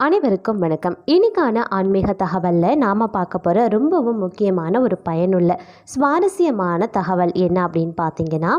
அனைவருக்கும் வணக்கம். இன்னைக்கான ஆன்மீக தகவலில் நாம் பார்க்க போகிற ரொம்பவும் முக்கியமான ஒரு பயனுள்ள சுவாரஸ்யமான தகவல் என்ன அப்படின்னு பார்த்தீங்கன்னா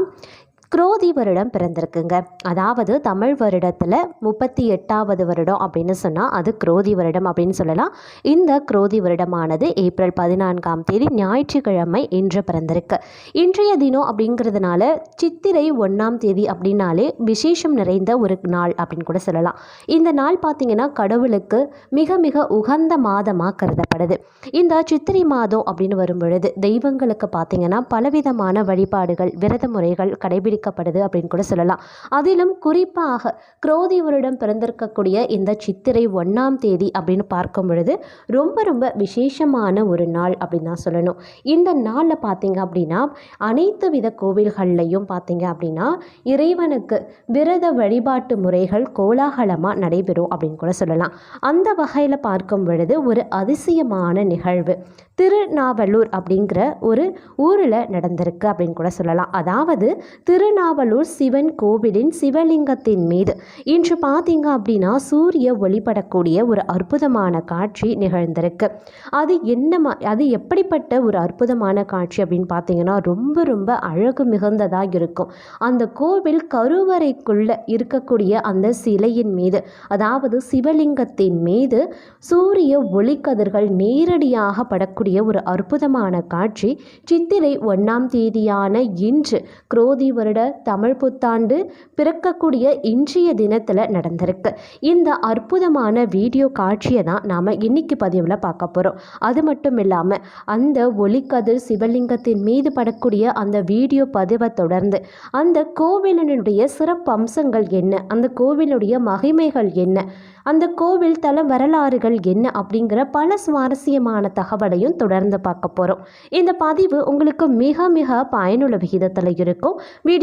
குரோதி வருடம் பிறந்திருக்குங்க. அதாவது தமிழ் வருடத்தில் முப்பத்தி எட்டாவது வருடம் அப்படின்னு சொன்னால் அது குரோதி வருடம் அப்படின்னு சொல்லலாம். இந்த குரோதி வருடமானது ஏப்ரல் பதினான்காம் தேதி ஞாயிற்றுக்கிழமை இன்று பிறந்திருக்கு. இன்றைய தினம் அப்படிங்கிறதுனால சித்திரை ஒன்றாம் தேதி அப்படின்னாலே விசேஷம் நிறைந்த ஒரு நாள் அப்படின்னு கூட சொல்லலாம். இந்த நாள் பார்த்தீங்கன்னா கடவுளுக்கு மிக மிக உகந்த மாதமாக கருதப்படுது. இந்த சித்திரை மாதம் அப்படின்னு வரும் பொழுது தெய்வங்களுக்கு பார்த்தீங்கன்னா பலவிதமான வழிபாடுகள் விரத முறைகள் கடைபிடிக்கப்படுது அப்படின்னு கூட சொல்லலாம். அதிலும் குறிப்பாக குரோதி வருடம் பிறந்திருக்கக்கூடிய இந்த சித்திரை ஒன்றாம் தேதி அப்படின்னு பார்க்கும் பொழுது ரொம்ப ரொம்ப விசேஷமான ஒரு நாள் அப்படின்னு தான் சொல்லணும். இந்த நாளில் பார்த்தீங்க அப்படின்னா அனைத்து வித கோவில்கள்லையும் பார்த்தீங்க அப்படின்னா இறைவனுக்கு விரத வழிபாட்டு முறைகள் கோலாகலமாக நடைபெறும் அப்படின்னு கூட சொல்லலாம். அந்த வகையில் பார்க்கும் பொழுது ஒரு அதிசயமான நிகழ்வு. திருநாவலூர் அப்படிங்கிற ஒரு ஊரில் நடந்திருக்கு அப்படின்னு கூட சொல்லலாம். அதாவது திரு திருநாவலூர் சிவன் கோவிலின் சிவலிங்கத்தின் மீது. இன்று பார்த்தீங்க அப்படின்னா சூரிய ஒளிபடக்கூடிய ஒரு அற்புதமான காட்சி நிகழ்ந்திருக்கு. அது என்ன அது எப்படிப்பட்ட ஒரு அற்புதமான காட்சி அப்படின்னு பார்த்தீங்கன்னா ரொம்ப ரொம்ப அழகு மிகுந்ததாக இருக்கும். அந்த கோவில் கருவறைக்குள்ள இருக்கக்கூடிய அந்த சிலையின் மீது அதாவது சிவலிங்கத்தின் மீது சூரிய ஒளிக்கதிர்கள் நேரடியாக படக்கூடிய ஒரு அற்புதமான காட்சி. சித்திரை ஒன்றாம் தேதியான இன்று குரோதி வருட தமிழ் புத்தாண்டு பிறக்கக்கூடிய இன்றைய தினத்தில் நடந்திருக்கு. இந்த அற்புதமான வீடியோ காட்சியை தான் நாம் இன்னைக்கு பதிவில் பார்க்க போகிறோம் அது மட்டும் இல்லாமல் அந்த ஒளிக்கதிர் சிவலிங்கத்தின் மீது படக்கூடிய அந்த வீடியோ பதிவை தொடர்ந்து அந்த கோவிலினுடைய சிறப்பு அம்சங்கள் என்ன அந்த கோவிலுடைய மகிமைகள் என்ன அந்த கோவில் தல வரலாறுகள் என்ன அப்படிங்கிற பல சுவாரஸ்யமான தகவலையும் தொடர்ந்து பார்க்க போகிறோம் இந்த பதிவு உங்களுக்கு மிக மிக பயனுள்ள விகிதத்தில் இருக்கும்.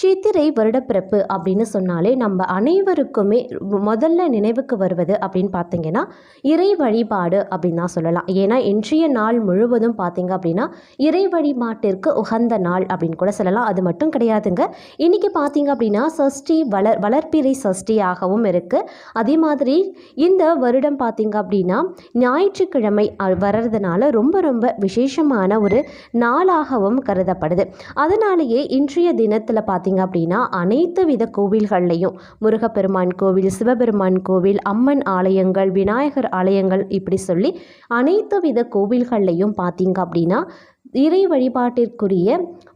சித்திரை வருடப்பிறப்பு அப்படின்னு சொன்னாலே நம்ம அனைவருக்குமே முதல்ல நினைவுக்கு வருவது அப்படின்னு பார்த்தீங்கன்னா இறை வழிபாடு அப்படின்னு தான் சொல்லலாம். ஏன்னா இன்றைய நாள் முழுவதும் பார்த்தீங்க அப்படின்னா இறை வழிபாட்டிற்கு உகந்த நாள் அப்படின்னு கூட சொல்லலாம். அது மட்டும் கிடையாதுங்க. இன்றைக்கி பார்த்தீங்க அப்படின்னா சஷ்டி வளர் வளர்ப்பிறை சஷ்டியாகவும் இருக்குது அதே மாதிரி இந்த வருடம் பார்த்தீங்க அப்படின்னா ஞாயிற்றுக்கிழமை வர்றதுனால ரொம்ப ரொம்ப விசேஷமான ஒரு நாளாகவும் கருதப்படுது. அதனாலேயே இன்றைய தினத்தில் பார்த்தீங்க அப்படின்னா அனைத்து வித கோவில்கள்லையும் முருகப்பெருமான் கோவில் சிவபெருமான் கோவில் அம்மன் ஆலயங்கள் விநாயகர் ஆலயங்கள் இப்படி சொல்லி அனைத்து வித கோவில்கள்லையும் பார்த்தீங்க அப்படின்னா இறை வழிபாட்டிற்குரிய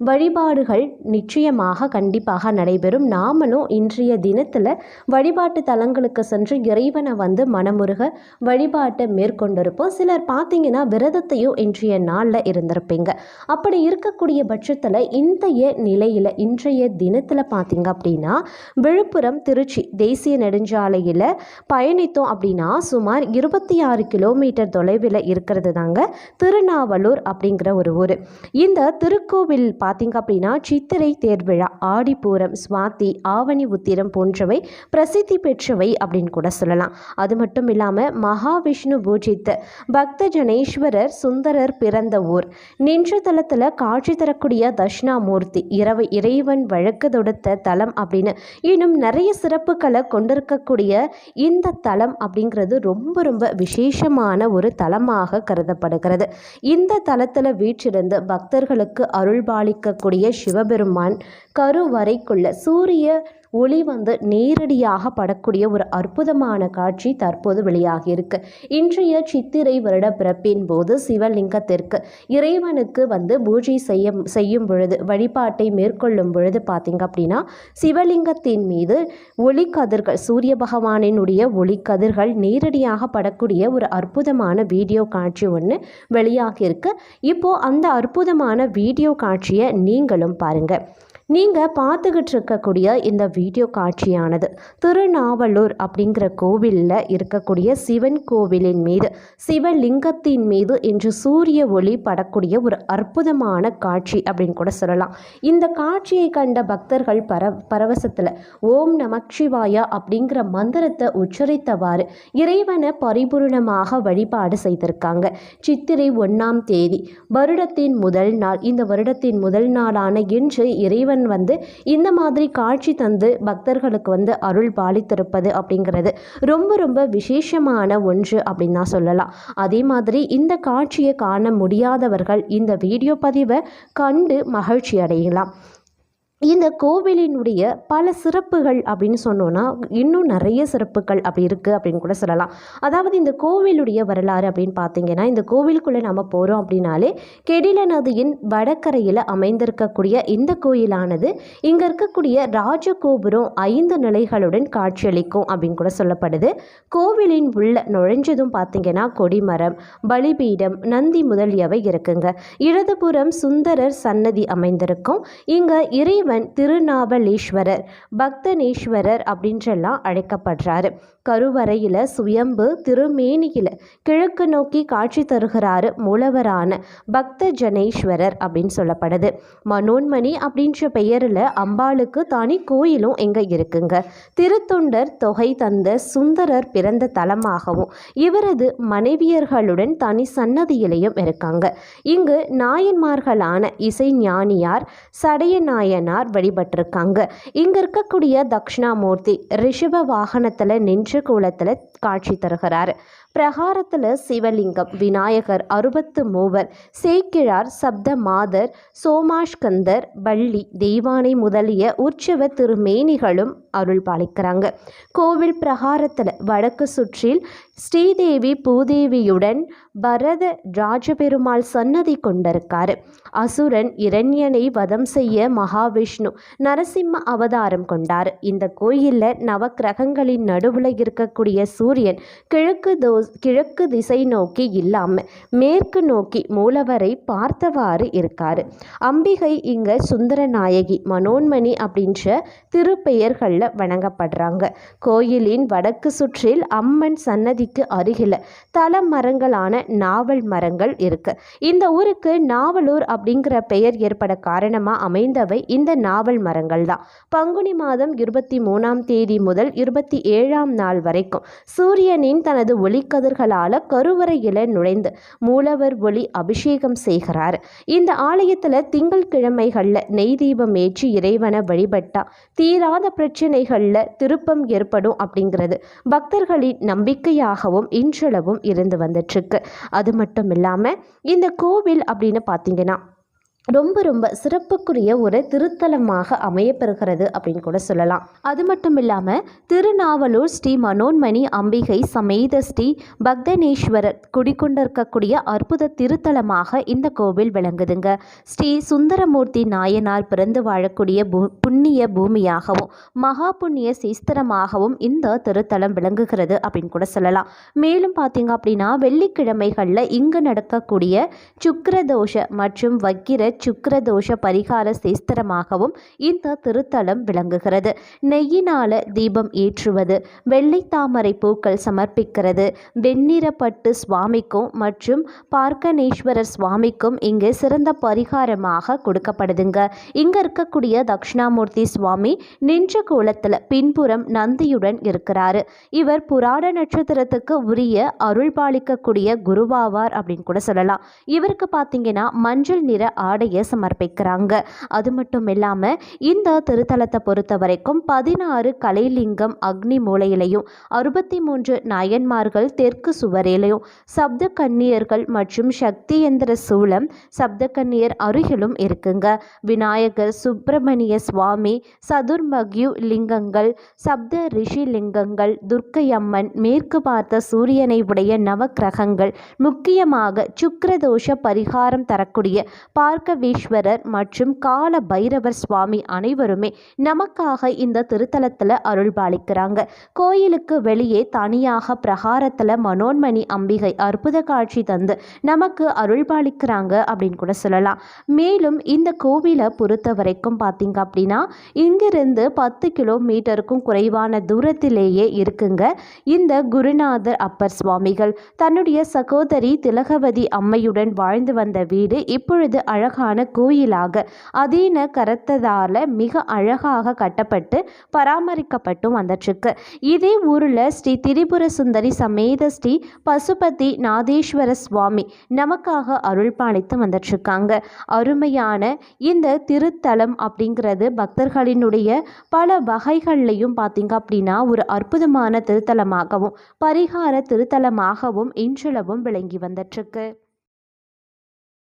வழிபாடுகள் நிச்சயமாக கண்டிப்பாக நடைபெறும். நாமளும் இன்றைய தினத்தில் வழிபாட்டு தலங்களுக்கு சென்று இறைவனை வந்து மனமுருக வழிபாட்டை மேற்கொண்டிருப்போம். சிலர் பார்த்தீங்கன்னா விரதத்தையும் இன்றைய நாளில் இருந்திருப்பீங்க. அப்படி இருக்கக்கூடிய பட்சத்தில் இன்றைய நிலையில் இன்றைய தினத்தில் பார்த்தீங்க அப்படின்னா விழுப்புரம் திருச்சி தேசிய நெடுஞ்சாலையில் பயணித்தோம் அப்படின்னா சுமார் இருபத்தி ஆறு கிலோமீட்டர் தொலைவில் இருக்கிறது தாங்க திருநாவலூர் அப்படிங்கிற ஒரு ஊர். இந்த திருக்கோவில் பார்த்திங்க அப்படின்னா சித்திரை தேர்விழா ஆடிப்பூரம் சுவாத்தி ஆவணி உத்திரம் போன்றவை பிரசித்தி பெற்றவை அப்படின்னு கூட சொல்லலாம். அது மட்டும் இல்லாமல் மகாவிஷ்ணு பூஜித்த பக்த ஜனேஸ்வரர் சுந்தரர் பிறந்த ஊர். நின்ற தலத்தில் காட்சி தரக்கூடிய தட்சிணாமூர்த்தி இரவு இறைவன் வழக்கு தொடுத்த தலம் அப்படின்னு இன்னும் நிறைய சிறப்புகளை கொண்டிருக்கக்கூடிய இந்த தலம் அப்படிங்கிறது ரொம்ப ரொம்ப விசேஷமான ஒரு தலமாக கருதப்படுகிறது. இந்த தலத்தில் இருந்து பக்தர்களுக்கு அருள்பாலிக்கக்கூடிய சிவபெருமான் கருவறைக்குள்ள சூரிய ஒளி வந்து நேரடியாக படக்கூடிய ஒரு அற்புதமான காட்சி தற்போது வெளியாகி இருக்கு இன்றைய சித்திரை வருட பிறப்பின் போது சிவலிங்கத்திற்கு இறைவனுக்கு வந்து பூஜை செய்ய செய்யும் பொழுது வழிபாட்டை மேற்கொள்ளும் பொழுது பார்த்தீங்க அப்படின்னா சிவலிங்கத்தின் மீது ஒளி கதிர்கள் சூரிய பகவானினுடைய ஒளிக்கதிர்கள் நேரடியாக படக்கூடிய ஒரு அற்புதமான வீடியோ காட்சி ஒன்று வெளியாகி இருக்கு இப்போ அந்த அற்புதமான வீடியோ காட்சியை நீங்களும் பாருங்கள் நீங்கள் பார்த்துக்கிட்டு இருக்கக்கூடிய இந்த வீடியோ காட்சியானது திருநாவலூர் அப்படிங்கிற கோவிலில் இருக்கக்கூடிய சிவன் கோவிலின் மீது சிவலிங்கத்தின் மீது இன்று சூரிய ஒளி படக்கூடிய ஒரு அற்புதமான காட்சி அப்படின்னு கூட சொல்லலாம். இந்த காட்சியை கண்ட பக்தர்கள் பர பரவசத்தில் ஓம் நமச்சிவாயா அப்படிங்கிற மந்திரத்தை உச்சரித்தவாறு இறைவனை பரிபூர்ணமாக வழிபாடு செய்திருக்காங்க. சித்திரை ஒன்றாம் தேதி வருடத்தின் முதல் நாள் இந்த வருடத்தின் முதல் நாளான இன்று இறைவன் வந்து இந்த மாதிரி காட்சி தந்து பக்தர்களுக்கு வந்து அருள் பாலித்திருப்பது அப்படிங்கிறது ரொம்ப ரொம்ப விசேஷமான ஒன்று அப்படின்னு தான் சொல்லலாம். அதே மாதிரி இந்த காட்சியை காண முடியாதவர்கள் இந்த வீடியோ பதிவை கண்டு மகிழ்ச்சி அடையலாம். இந்த கோவிலினுடைய பல சிறப்புகள் அப்படின்னு சொன்னோன்னா இன்னும் நிறைய சிறப்புகள் அப்படி இருக்குது அப்படின்னு கூட சொல்லலாம். அதாவது இந்த கோவிலுடைய வரலாறு அப்படின்னு பார்த்தீங்கன்னா இந்த கோவிலுக்குள்ளே நம்ம போகிறோம் அப்படின்னாலே கெடில நதியின் வடக்கரையில் அமைந்திருக்கக்கூடிய இந்த கோயிலானது இங்கே இருக்கக்கூடிய ராஜகோபுரம் ஐந்து நிலைகளுடன் காட்சியளிக்கும் அப்படின்னு கூட சொல்லப்படுது. கோவிலின் உள்ள நுழைஞ்சதும் பார்த்தீங்கன்னா கொடிமரம் பலிபீடம் நந்தி முதலியவை இருக்குங்க. இடதுபுறம் சுந்தரர் சன்னதி அமைந்திருக்கும். இங்கே இறைவன் திருநாவலீஸ்வரர் பக்தனீஸ்வரர் அப்படின்றெல்லாம் அழைக்கப்படுறாரு. கருவறையில் சுயம்பு திருமேனியில் கிழக்கு நோக்கி காட்சி தருகிறாரு மூலவரான பக்த ஜனேஸ்வரர் அப்படின்னு சொல்லப்படுது. மனோன்மணி அப்படின்ற பெயரில் அம்பாளுக்கு தனி கோயிலும் எங்கே இருக்குங்க. திருத்தொண்டர் தொகை தந்த சுந்தரர் பிறந்த தலமாகவும் இவரது மனைவியர்களுடன் தனி சன்னதியிலையும் இருக்காங்க. இங்கு நாயன்மார்களான இசை ஞானியார் சடைய நாயனார் வழிபட்டிருக்காங்க. இங்கே இருக்கக்கூடிய தக்ஷணாமூர்த்தி ரிஷப வாகனத்தில் நின்று கோலத்தில் காட்சி தருகிறார். பிரகாரத்தில் சிவலிங்கம் விநாயகர் அறுபத்து மூவர் சேக்கிழார் சப்த மாதர் சோமாஷ்கந்தர் பள்ளி தெய்வானை முதலிய உற்சவ திருமேனிகளும் அருள் பாலிக்கிறாங்க கோவில் பிரகாரத்தில் வடக்கு சுற்றில் ஸ்ரீதேவி பூதேவியுடன் பரத ராஜபெருமாள் சன்னதி கொண்டிருக்காரு. அசுரன் இரண்யனை வதம் செய்ய மகாவிஷ்ணு நரசிம்ம அவதாரம் கொண்டார். இந்த கோயிலில் நவக்கிரகங்களின் நடுவில் இருக்கக்கூடிய சூரியன் கிழக்கு தோ கிழக்கு திசை நோக்கி இல்லாமல் மேற்கு நோக்கி மூலவரை பார்த்தவாறு இருக்காரு. அம்பிகை இங்கே சுந்தரநாயகி மனோன்மணி அப்படின்ற திருப்பெயர்களில் வணங்கப்படுறாங்க. கோயிலின் வடக்கு சுற்றில் அம்மன் சன்னதிக்கு அருகில் தல மரங்களான நாவல் மரங்கள் இருக்கு. இந்த ஊருக்கு நாவலூர் அப்படிங்கிற பெயர் ஏற்பட காரணமாக அமைந்தவை இந்த நாவல் மரங்கள் தான். பங்குனி மாதம் இருபத்தி மூணாம் தேதி முதல் இருபத்தி ஏழாம் நாள் வரைக்கும் சூரியனின் தனது ஒளிக்கதிர்களால் கருவறையில் நுழைந்து மூலவர் ஒளி அபிஷேகம் செய்கிறார். இந்த ஆலயத்தில் திங்கள் கிழமைகளில் நெய் தீபம் ஏற்றி இறைவனை வழிபட்டா தீராத பிரச்சனைகளில் திருப்பம் ஏற்படும் அப்படிங்கிறது பக்தர்களின் நம்பிக்கையாகவும் இன்றளவும் இருந்து வந்துட்டுருக்கு அது மட்டும் இல்லாமல் இந்த கோவில் அப்படின்னு பார்த்தீங்கன்னா ரொம்ப ரொம்ப சிறப்புக்குரிய ஒரு திருத்தலமாக அமையப்பெறுகிறது அப்படின்னு கூட சொல்லலாம். அது மட்டும் இல்லாமல் திருநாவலூர் ஸ்ரீ மனோன்மணி அம்பிகை சமேத ஸ்ரீ பக்தனேஸ்வரர் குடிக்கொண்டிருக்கக்கூடிய அற்புத திருத்தலமாக இந்த கோவில் விளங்குதுங்க. ஸ்ரீ சுந்தரமூர்த்தி நாயனார் பிறந்து வாழக்கூடிய பூ புண்ணிய பூமியாகவும் மகா புண்ணிய சீஸ்திரமாகவும் இந்த திருத்தலம் விளங்குகிறது அப்படின்னு கூட சொல்லலாம். மேலும் பார்த்தீங்க அப்படின்னா வெள்ளிக்கிழமைகளில் இங்கு நடக்கக்கூடிய சுக்கரதோஷ மற்றும் வக்கிர சுக்கரதோஷ பரிகார சேஸ்திரமாகவும் இந்த திருத்தலம் விளங்குகிறது. நெய்யினால தீபம் ஏற்றுவது வெள்ளை தாமரை பூக்கள் சமர்ப்பிக்கிறது. வெண்ணிறப்பட்டு சுவாமிக்கும் மற்றும் பார்க்கனேஸ்வரர் சுவாமிக்கும் இங்கு சிறந்த பரிகாரமாக கொடுக்கப்படுதுங்க. இங்க இருக்கக்கூடிய தக்ஷணாமூர்த்தி சுவாமி நின்ற கோலத்தில் பின்புறம் நந்தியுடன் இருக்கிறாரு. இவர் புராண நட்சத்திரத்துக்கு உரிய அருள் பாலிக்கக்கூடிய குருவாவார் அப்படின்னு கூட சொல்லலாம். இவருக்கு பார்த்தீங்கன்னா மஞ்சள் நிற ஆடை ஆடையை சமர்ப்பிக்கிறாங்க அது மட்டும் இல்லாமல் இந்த திருத்தலத்தை பொறுத்த வரைக்கும் பதினாறு கலைலிங்கம் அக்னி மூலையிலையும் அறுபத்தி மூன்று நாயன்மார்கள் தெற்கு சுவரிலையும் சப்த கன்னியர்கள் மற்றும் சக்தி எந்திர சூளம் சப்த கன்னியர் அருகிலும் இருக்குங்க. விநாயகர் சுப்பிரமணிய சுவாமி சதுர்மக்யு லிங்கங்கள் சப்த ரிஷி லிங்கங்கள் துர்க்கையம்மன் மேற்கு பார்த்த சூரியனை உடைய நவக்கிரகங்கள் முக்கியமாக சுக்கரதோஷ பரிகாரம் தரக்கூடிய பார்க்க தாண்டவேஸ்வரர் மற்றும் கால பைரவர் சுவாமி அனைவருமே நமக்காக இந்த திருத்தலத்தில் அருள்பாலிக்கிறாங்க. கோயிலுக்கு வெளியே தனியாக பிரகாரத்தில் மனோன்மணி அம்பிகை அற்புத காட்சி தந்து நமக்கு அருள்பாலிக்கிறாங்க அப்படின்னு கூட சொல்லலாம். மேலும் இந்த கோவிலை பொறுத்த வரைக்கும் பார்த்தீங்க அப்படின்னா இங்கிருந்து பத்து கிலோமீட்டருக்கும் குறைவான தூரத்திலேயே இருக்குங்க. இந்த குருநாதர் அப்பர் சுவாமிகள் தன்னுடைய சகோதரி திலகவதி அம்மையுடன் வாழ்ந்து வந்த வீடு இப்பொழுது அழகான கோயிலாக அதீன கரத்ததால் மிக அழகாக கட்டப்பட்டு பராமரிக்கப்பட்டும் வந்துட்டுருக்கு இதே ஊரில் ஸ்ரீ திரிபுர சுந்தரி சமேத ஸ்ரீ பசுபதி நாதேஸ்வர சுவாமி நமக்காக அருள் பாலித்து வந்துட்டுருக்காங்க அருமையான இந்த திருத்தலம் அப்படிங்கிறது பக்தர்களினுடைய பல வகைகள்லையும் பார்த்தீங்க அப்படின்னா ஒரு அற்புதமான திருத்தலமாகவும் பரிகார திருத்தலமாகவும் இன்றளவும் விளங்கி வந்துட்டுருக்கு